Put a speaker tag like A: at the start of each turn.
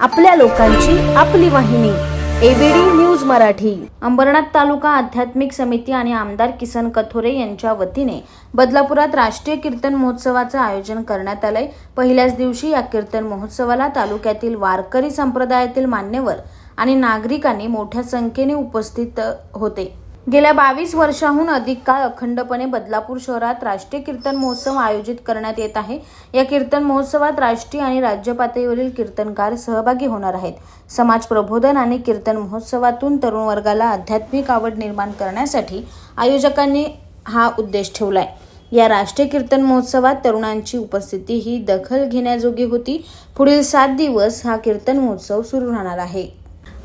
A: आपल्या लोकांची आपली वाहिनी एबीडी न्यूज मराठी. अंबरनाथ तालुका आध्यात्मिक समिती आणि आमदार किसन कथोरे यांच्या वतीने बदलापुरात राष्ट्रीय कीर्तन महोत्सवाचं आयोजन करण्यात आलंय. पहिल्याच दिवशी या कीर्तन महोत्सवाला तालुक्यातील वारकरी संप्रदायातील मान्यवर आणि नागरिकांनी मोठ्या संख्येने उपस्थित होते. गेल्या बावीस वर्षाहून अधिक काळ अखंडपणे बदलापूर शहरात राष्ट्रीय कीर्तन महोत्सव आयोजित करण्यात येत आहे. या कीर्तन महोत्सवात राष्ट्रीय आणि राज्य पातळीवरील कीर्तनकार सहभागी होणार आहेत. समाज प्रबोधन आणि कीर्तन महोत्सवातून तरुण वर्गाला आध्यात्मिक आवड निर्माण करण्यासाठी आयोजकांनी हा उद्देश ठेवला आहे या राष्ट्रीय कीर्तन महोत्सवात तरुणांची उपस्थिती ही दखल घेण्याजोगी होती. पुढील सात दिवस हा कीर्तन महोत्सव सुरू राहणार आहे.